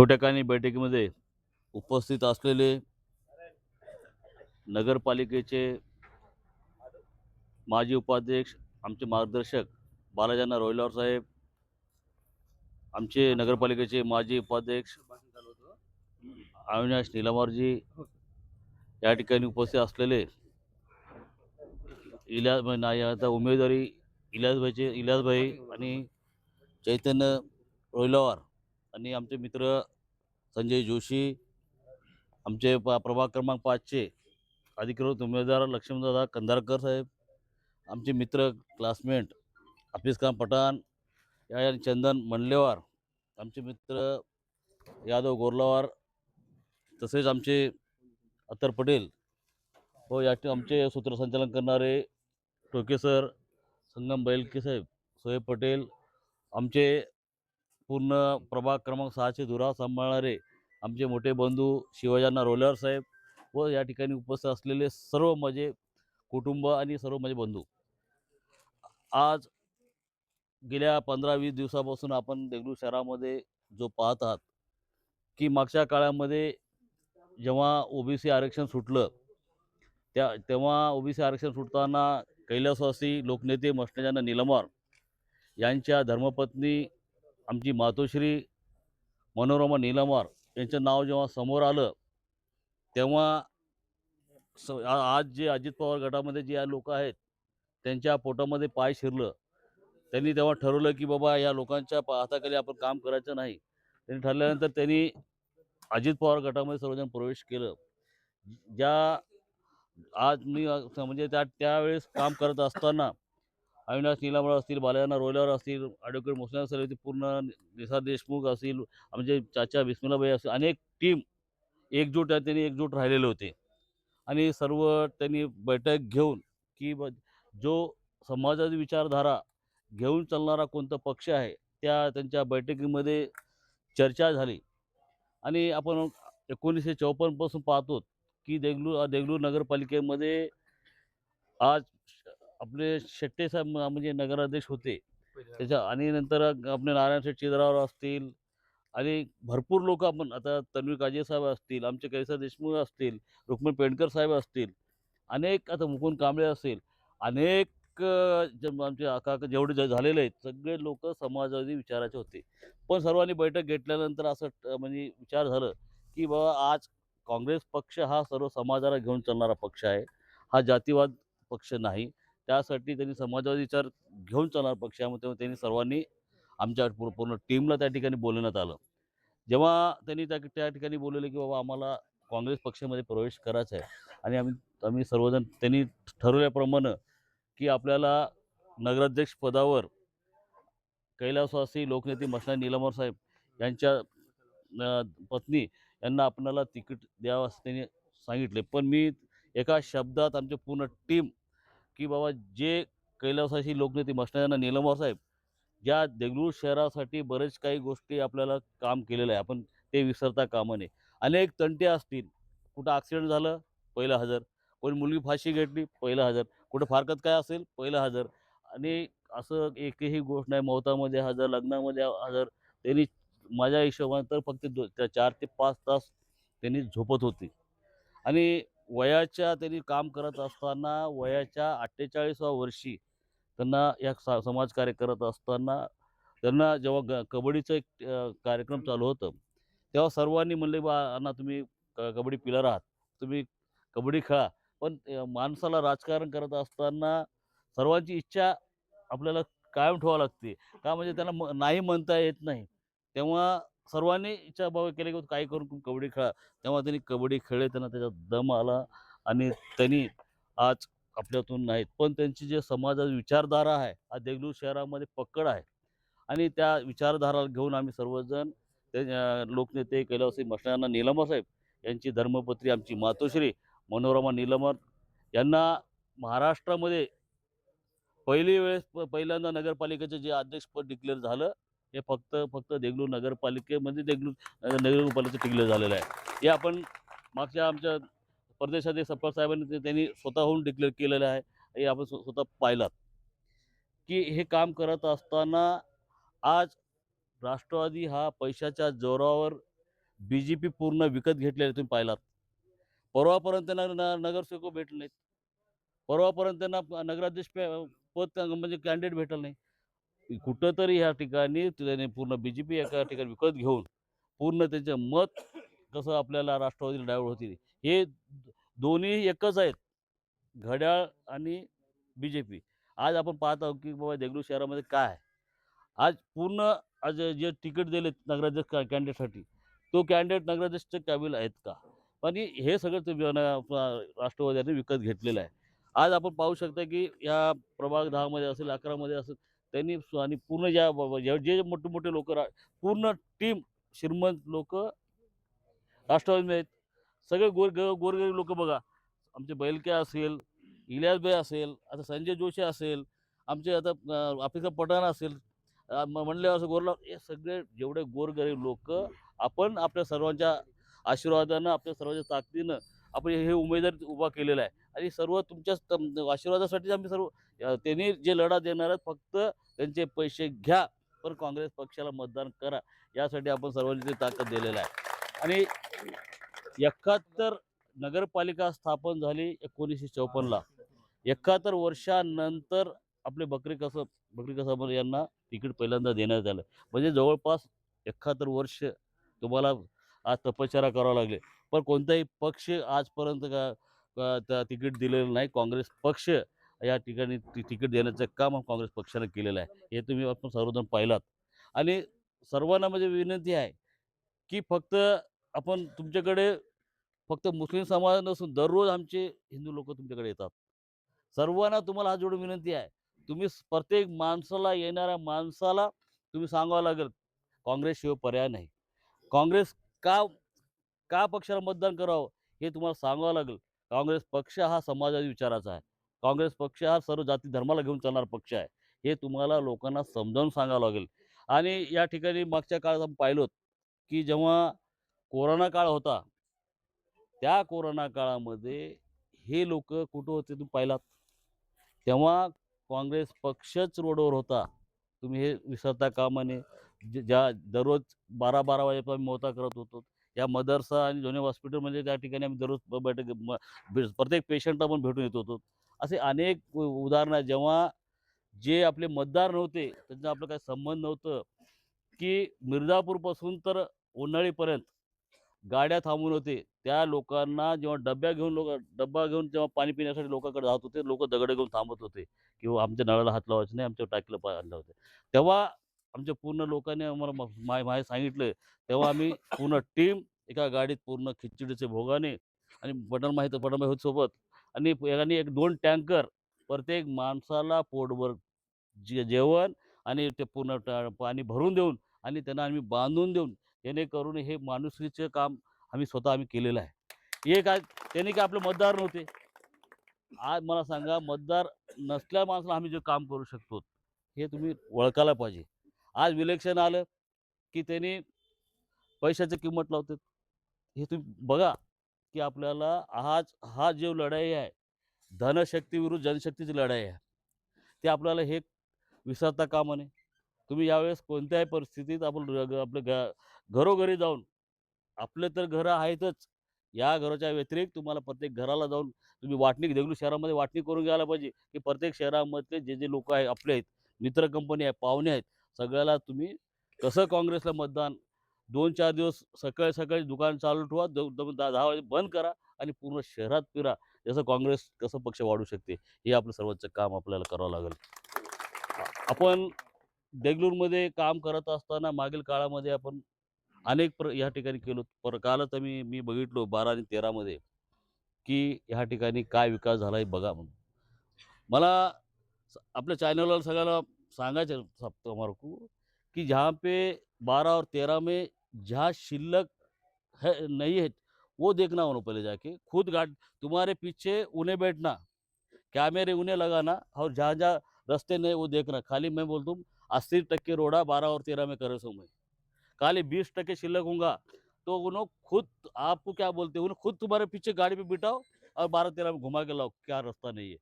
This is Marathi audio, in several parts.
छोट्याकानी बैठकीमध्ये उपस्थित असलेले नगरपालिकेचे माजी उपाध्यक्ष आमचे मार्गदर्शक बालाजांना रोहिलावर साहेब आमचे नगरपालिकेचे माजी उपाध्यक्ष अविनाश निलामारजी या ठिकाणी उपस्थित असलेले इलियास नाही आता उमेदवारी इलियासभाईचे इलाजभाई आणि चैतन्य रोहिलावार आणि आमचे मित्र संजय जोशी आमचे प प्रभाग क्रमांक पाचचे अधिकृत उमेदवार लक्ष्मणदादा कंधारकर साहेब आमचे मित्र क्लासमेट हाफिजखान पठाण या या चंदन मंडलेवार आमचे मित्र यादव गोरलावार तसेच आमचे अत्तर पटेल व या आमचे सूत्रसंचालन करणारे टोके सर संगम बैलके साहेब सोहेब पटेल आमचे पूर्ण प्रभाग क्रमांक सहाचे धुरा सांभाळणारे आमचे मोठे बंधू शिवाजांना रोलर साहेब व या ठिकाणी उपस्थित असलेले सर्व माझे कुटुंब आणि सर्व माझे बंधू. आज गेल्या पंधरा वीस दिवसापासून आपण देगलूर शहरामध्ये जो पाहत आहात की मागच्या काळामध्ये जेव्हा ओबीसी आरक्षण सुटलं त्या तेव्हा ओबीसी आरक्षण सुटताना कैलासवासी लोकनेते मष्टजाना निलमार यांच्या धर्मपत्नी आमची मातोश्री मनोरमा नीलमवार यांचं नाव जेव्हा समोर आलं तेव्हा स आज जे अजित पवार गटामध्ये जे लोक आहेत त्यांच्या पोटामध्ये पाय शिरलं. त्यांनी तेव्हा ठरवलं की बाबा या लोकांच्या पा- हाताखाली आपण काम करायचं नाही. त्यांनी ठरल्यानंतर त्यांनी अजित पवार गटामध्ये सर्वजण प्रवेश केलं. ज्या आज मी म्हणजे त्या त्यावेळेस काम करत असताना अविनाश निलामळ असतील बाल्याना रोयलर असतील ॲडव्होकेट मोसनार सर पूर्ण निसार देशमुख असतील आमचे चाचा बिस्मिलाबाई असतील अनेक टीम एकजूट आहे त्यांनी एकजूट राहिलेले होते. आणि सर्व त्यांनी बैठक घेऊन की ब जो समाजाची विचारधारा घेऊन चालणारा कोणता पक्ष आहे त्या त्यांच्या बैठकीमध्ये चर्चा झाली. आणि आपण एकोणीसशे चौपन्नपासून पाहतो की देगलूर देगलूर नगरपालिकेमध्ये आज आपले शेट्टे साहेब म्हणजे नगराध्यक्ष होते. त्याच्या आणि नंतर आपले नारायण शेठ चिदरावर असतील आणि भरपूर लोक आपण आता तन्वी काजे साहेब असतील आमचे कैसा देशमुख असतील रुक्मिणी पेंडकर साहेब असतील अनेक आता मुकुंद कांबळे असतील अनेक आमचे आका जेवढे जे झालेले आहेत सगळे लोक समाजवादी विचाराचे होते. पण सर्वांनी बैठक घेतल्यानंतर असं म्हणजे विचार झालं की बाबा आज काँग्रेस पक्ष हा सर्व समाजाला घेऊन चालणारा पक्ष आहे. हा जातीवाद पक्ष नाही. त्यासाठी त्यांनी समाजवादी विचार घेऊन चालणार पक्षामध्ये तेव्हा त्यांनी सर्वांनी आमच्या पूर्ण पूर्ण टीमला त्या ठिकाणी बोलवण्यात आलं. जेव्हा त्यांनी त्या त्या ठिकाणी बोलवलं की बाबा आम्हाला काँग्रेस पक्षामध्ये प्रवेश करायचा आहे आणि आम्ही आम्ही सर्वजण त्यांनी ठरवल्याप्रमाणे की आपल्याला नगराध्यक्ष पदावर कैलासवासी लोकनेते मसना निलमर साहेब यांच्या पत्नी यांना आपणाला तिकीट द्यावं असं त्यांनी सांगितले. पण मी एका शब्दात आमची पूर्ण टीम की बाबा जे कैलासवासी लोकनेते मसना निलंबाव साहेब ज्या देगलूर शहरासाठी बरेच काही गोष्टी आपल्याला काम केलेलं आहे. आपण ते विसरता कामा नये. अनेक तंटे असतील. कुठं ॲक्सिडेंट झालं पहिलं हजर. कोणी मुलगी फाशी घेतली पहिलं हजर. कुठं फारकत काय असेल पहिलं हजर. आणि असं एकही गोष्ट नाही मौतामध्ये हजर लग्नामध्ये हजर. त्यांनी माझ्या हिशोबानं तर फक्त दो त्या चार ते पाच तास त्यांनी झोपत होती. आणि वयाच्या त्यांनी काम करत असताना वयाच्या अठ्ठेचाळीसव्या वर्षी त्यांना या सा समाजकार्य करत असताना त्यांना जेव्हा ग कबड्डीचं एक कार्यक्रम चालू होतं तेव्हा सर्वांनी म्हणले बा अण्णा तुम्ही क कबड्डी पिलर आहात तुम्ही कबड्डी खेळा. पण माणसाला राजकारण करत असताना सर्वांची इच्छा आपल्याला कायम ठेवावी लागते. का म्हणजे त्यांना म नाही म्हणता येत नाही. तेव्हा सर्वांनी इच्छा भाव केली की काय करून कबड्डी खेळा. तेव्हा त्यांनी कबड्डी खेळले त्यांना त्याच्यात दम आला आणि त्यांनी आज आपल्यातून नाहीत. पण त्यांची जे समाजाची विचारधारा आहे हा देगलूर शहरामध्ये पकड आहे. आणि त्या विचारधारा घेऊन आम्ही सर्वजण ते लोकनेते कैलासी मसणाना निलंबर साहेब यांची धर्मपत्री आमची मातोश्री मनोरमा निलमर यांना महाराष्ट्रामध्ये पहिली वेळेस प पहिल्यांदा नगरपालिकेचं जे अध्यक्षपद डिक्लेअर झालं हे फक्त फक्त देगलूर नगरपालिकेमध्ये म्हणजे देगलूर नगरपालिकेचं टिकलं झालेलं आहे. हे आपण मागच्या आमच्या परदेशातील सप्पर साहेबांनी ते- त्यांनी स्वतःहून डिक्लेअर केलेलं आहे. हे आपण स्वतः पाहिलात. की हे काम करत असताना आज राष्ट्रवादी हा पैशाच्या जोरावर बी जे पी पूर्ण विकत घेतलेले तुम्ही पाहिलात. परवापर्यंत त्यांना न नगरसेवक भेटले नाहीत. परवापर्यंत त्यांना नगराध्यक्ष पद म्हणजे कॅन्डिडेट भेटलं नाही. कुठंतरी ह्या ठिकाणी त्याने पूर्ण बी जे पी एका ठिकाणी विकत घेऊन पूर्ण त्याचं मत कसं आपल्याला राष्ट्रवादीला डायव्हर्ट होतील हे दोन्ही एकच आहेत घड्याळ आणि बी जे पी आज आपण पाहत आहोत की बाबा देगलूर शहरामध्ये काय? आहे आज पूर्ण आज जे तिकीट दिले नगराध्यक्ष कॅन्डिडेटसाठी तो कॅन्डिडेट नगराध्यक्षचे काबिल आहेत का? आणि हे सगळं ते न- विकत घेतलेलं आहे. आज आपण पाहू शकता की या प्रभाग दहामध्ये असेल अकरामध्ये असेल त्यांनी आणि पूर्ण ज्या जे जे मोठे मोठे लोक पूर्ण टीम श्रीमंत लोक राष्ट्रवादीमध्ये आहेत. सगळे गोर गोरगरीब लोक बघा. आमचे बैलके असेल इलियासबाई असेल आता संजय जोशी असेल आमचे आता अं, पठाण असेल अं, म्हणले असं गोरला हे सगळे जेवढे गोरगरीब लोक आपण आपल्या सर्वांच्या आशीर्वादानं आपल्या सर्वांच्या ताकदीनं आपण हे उमेदवार उभा केलेला आहे. आणि सर्व तुमच्या आशीर्वादासाठीच आम्ही सर्व त्यांनी जे लढा देणार आहेत फक्त त्यांचे पैसे घ्या. पण काँग्रेस पक्षाला मतदान करा. यासाठी आपण सर्वांनी ते ताकद दिलेलं आहे. आणि एकाहत्तर नगरपालिका स्थापन झाली एकोणीसशे चौपन्नला. एकाहत्तर वर्षानंतर आपले बकरी कसब बकरी कसब यांना तिकीट पहिल्यांदा देण्यात आलं. म्हणजे जवळपास एकाहत्तर वर्ष तुम्हाला आज तपश्चर्या करावं लागले. पण कोणताही पक्ष आजपर्यंत का तिकीट दिलेलं नाही. काँग्रेस पक्ष या ठिकाणी तिकीट देण्याचं काम काँग्रेस पक्षानं केलेलं आहे. हे तुम्ही आपण सर्वजण पाहिलात. आणि सर्वांना म्हणजे विनंती आहे की फक्त आपण तुमच्याकडे फक्त मुस्लिम समाज नसून दररोज आमचे हिंदू लोक तुमच्याकडे येतात. सर्वांना तुम्हाला हा जोडून विनंती आहे. तुम्ही प्रत्येक माणसाला येणाऱ्या माणसाला तुम्ही सांगावं लागेल काँग्रेसशिवाय पर्याय नाही. काँग्रेस का का पक्षाला मतदान करावं हे तुम्हाला सांगावं लागेल. काँग्रेस पक्ष हा समाजाच्या विचाराचा आहे. काँग्रेस पक्ष हा सर्व जाती धर्माला घेऊन चालणारा पक्ष आहे. हे तुम्हाला लोकांना समजावून सांगावं लागेल. आणि या ठिकाणी मागच्या काळात आपण पाहिलोत की जेव्हा कोरोना काळ होता त्या कोरोना काळामध्ये हे लोक कुठं होते तुम्ही पाहिलात? तेव्हा काँग्रेस पक्षच रोडवर होता. तुम्ही हे विसरता कामा नये. ज्या दररोज बारा बारा वाजेपर्यंत मोहता करत होतो. या मदरसा आणि जुने हॉस्पिटलमध्ये म्हणजे त्या ठिकाणी आम्ही दररोज बैठक प्रत्येक पेशंटला आपण भेटून येत होतो. असे अनेक उदाहरणं आहेत. जेव्हा जे आपले मतदार नव्हते त्यांचा आपलं काही संबंध नव्हतं की मिर्झापूरपासून तर उन्हाळीपर्यंत गाड्या थांबून होते. त्या लोकांना जेव्हा डब्या घेऊन लोक डब्बा घेऊन जेव्हा पाणी पिण्यासाठी लोकांकडे जात होते लोक दगड घेऊन थांबत होते किंवा हो, आमच्या नळाला हात लावायचे नाही आमच्या टाकीला पाय आणलं होते. तेव्हा आमच्या पूर्ण लोकांनी आम्हाला माय माय सांगितलं. तेव्हा आम्ही पूर्ण टीम एका गाडीत पूर्ण खिचडीचे भोगाने आणि बटन माहीत बटन माहीत सोबत आणि याने एक दोन टँकर प्रत्येक माणसाला पोटभर जे जेवण आणि ते पूर्ण पाणी भरून देऊन आणि त्यांना आम्ही बांधून देऊन जेणेकरून हे माणुसरीचं काम आम्ही स्वतः आम्ही केलेलं आहे. हे काय त्यांनी काय आपले मतदार नव्हते. आज मला सांगा मतदार नसल्या माणसाला आम्ही जे काम करू शकतो हे तुम्ही ओळखायला पाहिजे. आज इलेक्शन आलं की त्यांनी पैशाची किंमत लावतात. हे तुम्ही बघा की आपल्याला आज हा जो लढाई आहे धनशक्ती विरुद्ध जनशक्तीची लढाई आहे. ते आपल्याला हे विसरता कामा नये. तुम्ही यावेळेस कोणत्याही परिस्थितीत आपण आपलं घ घरोघरी जाऊन आपले तर घरं आहेतच या घराच्या व्यतिरिक्त तुम्हाला प्रत्येक घराला जाऊन तुम्ही वाटणी देगलू शहरामध्ये वाटणी करून घ्यायला पाहिजे की प्रत्येक शहरामधले जे जे लोक आहे आपले आहेत मित्र कंपनी आहे पाहुणे आहेत सगळ्याला तुम्ही कसं काँग्रेसला मतदान दोन चार दिवस सकाळी सकाळी दुकान चालू ठेवा दहा दहा वाजे बंद करा आणि पूर्ण शहरात फिरा. जसं काँग्रेस कसं पक्ष वाढू शकते हे आपलं सर्वोच्च काम आपल्याला करावं लागेल. आपण देगलूरमध्ये काम करत असताना मागील काळामध्ये आपण अनेक प्र ह्या ठिकाणी केलो. पर कालच आम्ही मी बघितलो बारा आणि तेरामध्ये की ह्या ठिकाणी काय विकास झाला आहे बघा म्हणून. मला स- आपल्या चॅनलवर सगळ्याला सांगायचं है की हमारे जहाँ पे बारह और तेरह में जहाँ शिल्लक है, नहीं है, वो देखना उन्होंने पहले जाके। खुद गाड़ तुम्हारे पीछे उन्हें बैठना, कैमरे उन्हें लगाना और जहाँ जहाँ रास्ते नहीं, वो देखना। खाली मैं बोलता हूँ अस्सी टक्के रोड़ा बारह और तेरह में करे सो मैं। खाली बीस टक्के शिल्लक होगा। तो उन्होंने खुद, आपको क्या बोलते हैं उन्हें खुद तुम्हारे पीछे गाड़ी पे बिठाओ और बारह तेरह में घुमा के लाओ, क्या रास्ता नहीं है।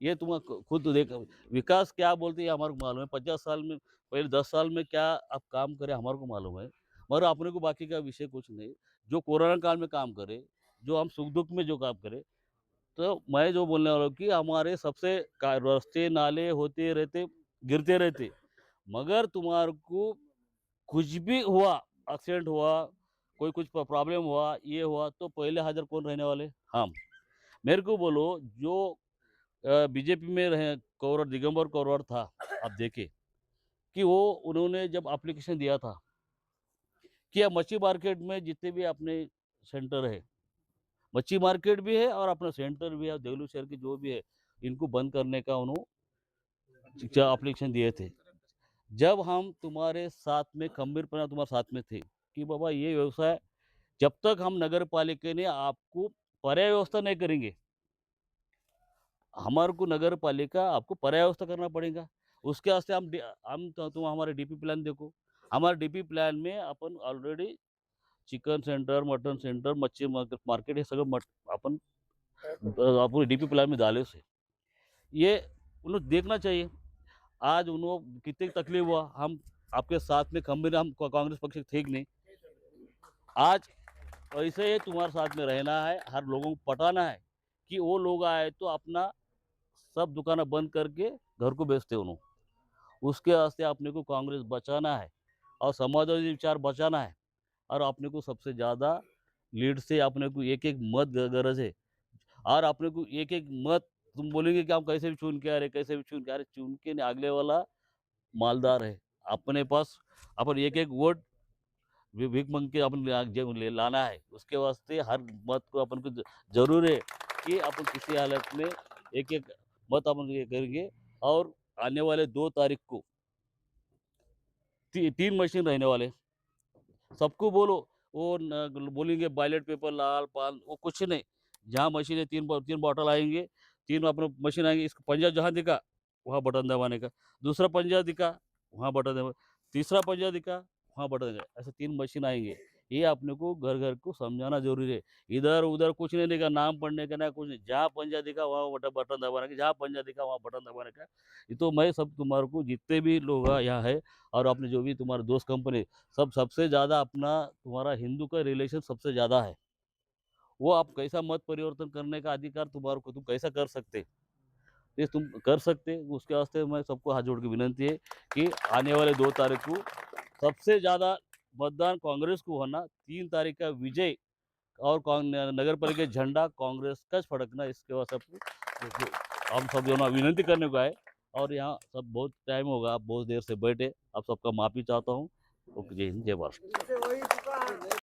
ये तुम खुद देख, विकास क्या बोलते हैं हमारे को मालूम है। पचास साल में, पहले दस साल में क्या आप काम करें, हमारे को मालूम है। मगर अपने को बाकी का विषय कुछ नहीं। जो कोरोना काल में काम करे, जो हम सुख दुख में जो काम करे तो मैं जो बोलने वाला हूँ कि हमारे सबसे रास्ते नाले होते रहते, गिरते रहते। मगर तुम्हारे को कुछ भी हुआ एक्सीडेंट हुआ, कोई कुछ प्रॉब्लम हुआ, ये हुआ तो पहले हाजिर कौन रहने वाले? हम। मेरे को बोलो, जो बीजेपी में रहे कौर दिगंबर कौरवर था, आप देखे, कि वो, उन्होंने जब एप्लीकेशन दिया था कि मच्छी मार्केट में जितने भी अपने सेंटर है। मच्छी मार्केट भी है और अपना सेंटर भी है देवलू शहर के जो भी है, इनको बंद करने का उन्होंने अप्लीकेशन दिए थे। जब हम तुम्हारे साथ में खंबीरपना तुम्हारे साथ में थे कि बाबा ये व्यवसाय जब तक हम नगर पालिका ने आपको पर्याय व्यवस्था नहीं करेंगे, हमारे को नगर पालिका आपको पर्याय व्यवस्था करना पड़ेगा। उसके वास्ते हम हम तो- तुम हमारे डीपी प्लान देखो। हमारे डीपी प्लान में अपन already chicken centre mutton centre मच्छी मार्केट हे सगळं मट आपण अ, आपण डीपी प्लान में डाले से। ये उन्हें देखना चाहिए। आज उन्होंने कितनी तकलीफ़ हुआ हम आपके साथ में खंबे हम कांग्रेस पक्ष के थे नहीं? आज ऐसे ही तुम्हारे साथ में रहना है हर लोगों को पटाना है कि वो लोग आए तो अपना सब दुकानें बंद करके घर को बेचते उन्होंने उसके वास्ते अपने को कांग्रेस बचाना है। और समाजवादी विचार बचाना है। और अपने को सबसे ज़्यादा लीड से अपने को एक एक मत गरज है। और अपने को एक एक मत तुम बोलेंगे कि हम कैसे भी चुन के आ रहे, कैसे भी चुन के आ रहे, चुन के नहीं, अगले वाला मालदार है। अपने पास अपन एक एक वोट भीख मंग के अपन ले- लाना है। उसके वास्ते हर मत को अपन को ज़रूर है कि अपन किसी हालत में एक एक मत अपन करेंगे और आने वाले दो तारीख को ती, तीन मशीन रहने वाले सबको बोलो वो बोलेंगे बैलेट पेपर लाल पाल वो कुछ नहीं। जहाँ मशीन है तीन तीन बॉटल आएँगे तीन अपने मशीन आएँगे इसको पंजा जहाँ दिखा वहाँ बटन दबाने का। दूसरा पंजा दिखा वहाँ बटन दबा तीसरा पंजा दिखा वहाँ बटन दबा ऐसे तीन मशीन आएँगे। ये अपने को घर घर को समझाना ज़रूरी है। इधर उधर कुछ नहीं देखा, नाम पढ़ने का ना कुछ नहीं। जहाँ पंजा दिखा, वहाँ बटन बटन दबाने का। जहाँ पंजा दिखा, वहाँ बटन दबाने का। तो मैं सब तुम्हारे को, जितने भी लोग यहाँ है और अपने जो भी तुम्हारे दोस्त कंपनी सब सबसे ज़्यादा अपना तुम्हारा हिंदू का रिलेशन सबसे ज़्यादा है। वो आप कैसा मत परिवर्तन करने का अधिकार तुम्हारे को, तुम कैसा कर सकते ये तुम कर सकते उसके वास्ते मैं सबको हाथ जोड़ के विनंती है कि आने वाले दो तारीख को सबसे ज़्यादा मतदान कांग्रेस को होना तीन तारीख का विजय और नगर पालिका झंडा कांग्रेस का फड़कना इसके बाद सब हम सब जो ना विनती करने को आए और यहाँ सब बहुत टाइम होगा आप बहुत देर से बैठे आप सबका माफ़ी चाहता हूँ। ओके जय हिंद जय भारत